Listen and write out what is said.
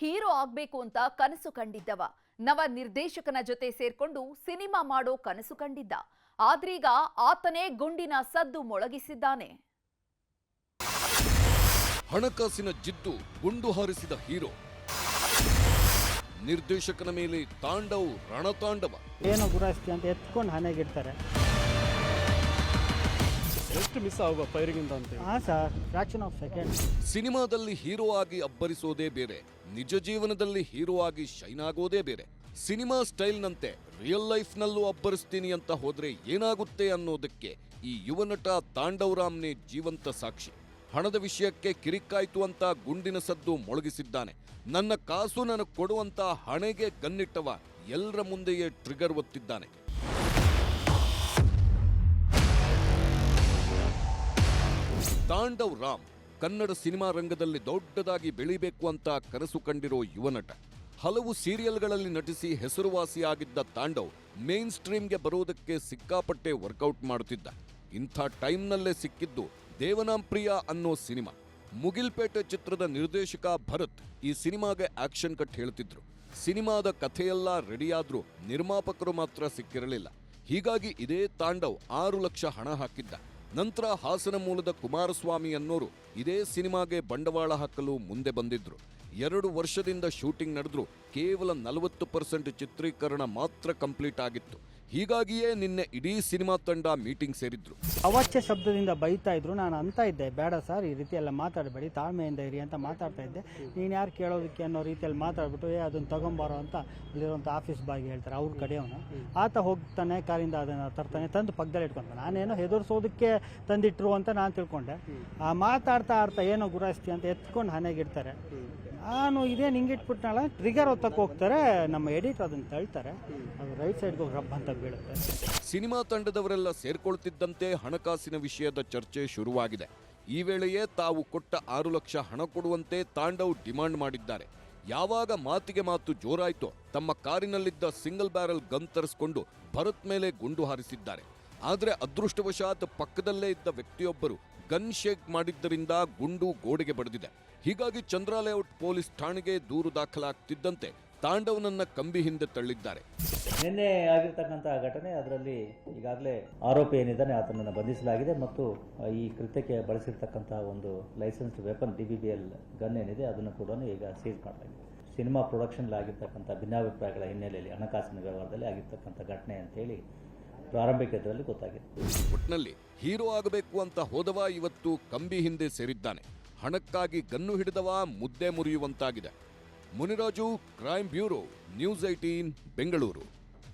Hero ಆಗ್ಬೇಕು ಅಂತ ಕನಸು ಕಂಡಿದ್ದವ. ನವ ನಿರ್ದೇಶಕನ ಜೊತೆ ಸೇರ್ಕೊಂಡು ಸಿನಿಮಾ ಮಾಡೋ ಕನಸು ಕಂಡಿದ್ದ. ಆದ್ರೀಗ ಆತನೇ ಗುಂಡಿನ ಸದ್ದು ಮೊಳಗಿಸಿದ್ದಾನೆ. ಹಣಕಾಸಿನ ಜಿದ್ದು ಗುಂಡು ಹಾರಿಸಿದ ಹೀರೋ. ನಿರ್ದೇಶಕನ ಮೇಲೆ ತಾಂಡವು ರಣತಾಂಡವ. ಏನೋ ಗುರಾಸ್ತಿ ಅಂತ ಎತ್ಕೊಂಡು ಹಣೆಗಿಡ್ತಾರೆ ಎಷ್ಟು ಮಿಸ್ ಆಗುವ ಫೈರಿಂಗಿಂದ ಅಂತ ಹಾಂ ಸರ್ ಫ್ರಾಕ್ಷನ್ ಆಫ್ ಸೆಕೆಂಡ್ ಸಿನಿಮಾದಲ್ಲಿ ಹೀರೋ ಆಗಿ ಅಬ್ಬರಿಸೋದೇ ಬೇರೆ ನಿಜ ಜೀವನದಲ್ಲಿ ಹೀರೋ ಆಗಿ ಶೈನ್ ಆಗೋದೇ ಬೇರೆ. ಸಿನಿಮಾ ಸ್ಟೈಲ್ನಂತೆ ರಿಯಲ್ ಲೈಫ್ನಲ್ಲೂ ಅಬ್ಬರಿಸ್ತೀನಿ ಅಂತ ಹೋದ್ರೆ ಏನಾಗುತ್ತೆ ಅನ್ನೋದಕ್ಕೆ ಈ ಯುವ ನಟ ತಾಂಡವ್ ರಾಮ್ನೇ ಜೀವಂತ ಸಾಕ್ಷಿ. ಹಣದ ವಿಷಯಕ್ಕೆ ಕಿರಿಕ್ಕಾಯ್ತು ಅಂತ ಗುಂಡಿನ ಸದ್ದು ಮೊಳಗಿಸಿದ್ದಾನೆ. ನನ್ನ ಕಾಸು ನನಗೆ ಕೊಡುವಂತ ಹಣೆಗೆ ಗನ್ನಿಟ್ಟವ ಎಲ್ಲರ ಮುಂದೆಯೇ ಟ್ರಿಗರ್ ಒತ್ತಿದ್ದಾನೆ. ತಾಂಡವ್ ರಾಮ್ ಕನ್ನಡ ಸಿನಿಮಾ ರಂಗದಲ್ಲಿ ದೊಡ್ಡದಾಗಿ ಬೆಳಿಬೇಕು ಅಂತ ಕನಸು ಕಂಡಿರೋ ಯುವ ನಟ. ಹಲವು ಸೀರಿಯಲ್ಗಳಲ್ಲಿ ನಟಿಸಿ ಹೆಸರುವಾಸಿಯಾಗಿದ್ದ ತಾಂಡವ್ ಮೇನ್ ಸ್ಟ್ರೀಮ್ಗೆ ಬರೋದಕ್ಕೆ ಸಿಕ್ಕಾಪಟ್ಟೆ ವರ್ಕೌಟ್ ಮಾಡುತ್ತಿದ್ದ. ಇಂಥ ಟೈಮ್ನಲ್ಲೇ ಸಿಕ್ಕಿದ್ದು ದೇವನಾಂಪ್ರಿಯ ಅನ್ನೋ ಸಿನಿಮಾ. ಮುಗಿಲ್ಪೇಟೆ ಚಿತ್ರದ ನಿರ್ದೇಶಕ ಭರತ್ ಈ ಸಿನಿಮಾಗೆ ಆಕ್ಷನ್ ಕಟ್ ಹೇಳ್ತಿದ್ರು. ಸಿನಿಮಾದ ಕಥೆಯೆಲ್ಲ ರೆಡಿಯಾದ್ರೂ ನಿರ್ಮಾಪಕರು ಮಾತ್ರ ಸಿಕ್ಕಿರಲಿಲ್ಲ. ಹೀಗಾಗಿ ಇದೇ ತಾಂಡವ್ ಆರು ಲಕ್ಷ ಹಣ ಹಾಕಿದ್ದ. ನಂತರ ಹಾಸನ ಮೂಲದ ಕುಮಾರಸ್ವಾಮಿ ಅನ್ನೋರು ಇದೇ ಸಿನಿಮಾಗೆ ಬಂಡವಾಳ ಹಾಕಲು ಮುಂದೆ ಬಂದಿದ್ರು. ಎರಡು ವರ್ಷದಿಂದ ಶೂಟಿಂಗ್ ನಡೆದ್ರು ಕೇವಲ ನಲವತ್ತು ಪರ್ಸೆಂಟ್ ಚಿತ್ರೀಕರಣ ಮಾತ್ರ ಕಂಪ್ಲೀಟ್ ಆಗಿತ್ತು. ಹೀಗಾಗಿಯೇ ನಿನ್ನೆ ಇಡೀ ಸಿನಿಮಾ ತಂಡ ಮೀಟಿಂಗ್ ಸೇರಿದ್ರು. ಅವಾಚ್ಯ ಶಬ್ದದಿಂದ ಬೈತಾ ಇದ್ರು. ನಾನು ಅಂತ ಇದ್ದೆ, ಬೇಡ ಸರ್, ಈ ರೀತಿ ಎಲ್ಲ ಮಾತಾಡಬೇಡಿ, ತಾಳ್ಮೆಯಿಂದ ಇರಿ ಅಂತ ಮಾತಾಡ್ತಾ ಇದ್ದೆ. ನೀನು ಯಾರು ಕೇಳೋದಕ್ಕೆ ಅನ್ನೋ ರೀತಿಯಲ್ಲಿ ಮಾತಾಡ್ಬಿಟ್ಟು, ಏ, ಅದನ್ನು ತಗೊಂಬಾರೋ ಅಂತ ಅಲ್ಲಿರುವಂಥ ಆಫೀಸ್ ಬಾಯ್ಗೆ ಹೇಳ್ತಾರೆ, ಅವ್ರ ಕಡೆಯವನು ಆತ ಹೋಗ್ತಾನೆ, ಕಾರಿಂದ ಅದನ್ನು ತರ್ತಾನೆ, ತಂದು ಪಕ್ಕದಲ್ಲಿ ಇಟ್ಕೊಂತಾನೆ. ನಾನೇನೋ ಹೆದರ್ಸೋದಕ್ಕೆ ತಂದಿಟ್ರು ಅಂತ ನಾನು ತಿಳ್ಕೊಂಡೆ. ಆ ಮಾತಾಡ್ತಾ ಆಡ್ತಾ ಏನೋ ಗುರಾಸ್ತಿ ಅಂತ ಎತ್ಕೊಂಡು ಹನೆಗಿಡ್ತಾರೆ ನಾನು ಇದೇ ಹಿಂಗಿಟ್ಬಿಟ್ನಲ್ಲ ಟ್ರಿಗರ್ ಹೊತ್ತಕ್ಕೆ ಹೋಗ್ತಾರೆ, ನಮ್ಮ ಎಡಿಟ್ ಅದನ್ನು ತಳ್ತಾರೆ, ಅದು ರೈಟ್ ಸೈಡ್ಗೆ ಹೋಗಿ ರಬ್ ಅಂತ ಬೀಳುತ್ತೆ. ಸಿನಿಮಾ ತಂಡದವರೆಲ್ಲ ಸೇರ್ಕೊಳ್ತಿದ್ದಂತೆ ಹಣಕಾಸಿನ ವಿಷಯದ ಚರ್ಚೆ ಶುರುವಾಗಿದೆ. ಈ ವೇಳೆಯೇ ತಾವು ಕೊಟ್ಟ ಆರು ಲಕ್ಷ ಹಣ ಕೊಡುವಂತೆ ತಾಂಡವ್ ಡಿಮಾಂಡ್ ಮಾಡಿದ್ದಾರೆ. ಯಾವಾಗ ಮಾತಿಗೆ ಮಾತು ಜೋರಾಯ್ತೋ, ತಮ್ಮ ಕಾರಿನಲ್ಲಿದ್ದ ಸಿಂಗಲ್ ಬ್ಯಾರಲ್ ಗನ್ ತರಿಸ್ಕೊಂಡು ಭರತ್ ಮೇಲೆ ಗುಂಡು ಹಾರಿಸಿದ್ದಾರೆ. ಆದರೆ ಅದೃಷ್ಟವಶಾತ್ ಪಕ್ಕದಲ್ಲೇ ಇದ್ದ ವ್ಯಕ್ತಿಯೊಬ್ಬರು ಗನ್ ಶೇಕ್ ಮಾಡಿದ್ದರಿಂದ ಗುಂಡು ಗೋಡೆಗೆ ಬಡಿದಿದೆ. ಹೀಗಾಗಿ ಚಂದ್ರ ಲೇಔಟ್ ಪೊಲೀಸ್ ಠಾಣೆಗೆ ದೂರು ದಾಖಲಾಗ್ತಿದ್ದಂತೆ ತಾಂಡವನನ್ನ ಕಂಬಿ ಹಿಂದೆ ತಳ್ಳಿದ್ದಾರೆ. ನಿನ್ನೆ ಆಗಿರ್ತಕ್ಕಂಥ ಘಟನೆ, ಅದರಲ್ಲಿ ಈಗಾಗಲೇ ಆರೋಪಿ ಏನಿದ್ದಾನೆ ಆತನನ್ನು ಬಂಧಿಸಲಾಗಿದೆ ಮತ್ತು ಈ ಕೃತ್ಯಕ್ಕೆ ಬಳಸಿರ್ತಕ್ಕಂತಹ ಒಂದು ಲೈಸೆನ್ಸ್ಡ್ ವೆಪನ್, ಡಿ ಗನ್ ಏನಿದೆ, ಅದನ್ನು ಕೂಡ ಈಗ ಸೀಸ್ ಮಾಡಲಾಗಿದೆ ಸಿನಿಮಾ ಪ್ರೊಡಕ್ಷನ್ ಆಗಿರ್ತಕ್ಕಂಥ ಭಿನ್ನಾಭಿಪ್ರಾಯಗಳ ಹಿನ್ನೆಲೆಯಲ್ಲಿ ಹಣಕಾಸಿನ ವ್ಯವಹಾರದಲ್ಲಿ ಆಗಿರ್ತಕ್ಕಂಥ ಘಟನೆ ಅಂತೇಳಿ ಪ್ರಾರಂಭಿಕ ಗೊತ್ತಾಗಿದೆ. ಒಟ್ನಲ್ಲಿ ಹೀರೋ ಆಗಬೇಕು ಅಂತ ಹೋದವ ಇವತ್ತು ಕಂಬಿ ಹಿಂದೆ ಸೇರಿದ್ದಾನೆ. ಹಣಕ್ಕಾಗಿ ಗನ್ನು ಹಿಡಿದವ ಮುದ್ದೆ ಮುರಿಯುವಂತಾಗಿದೆ. Muniraju crime bureau, news eighteen Bengaluru.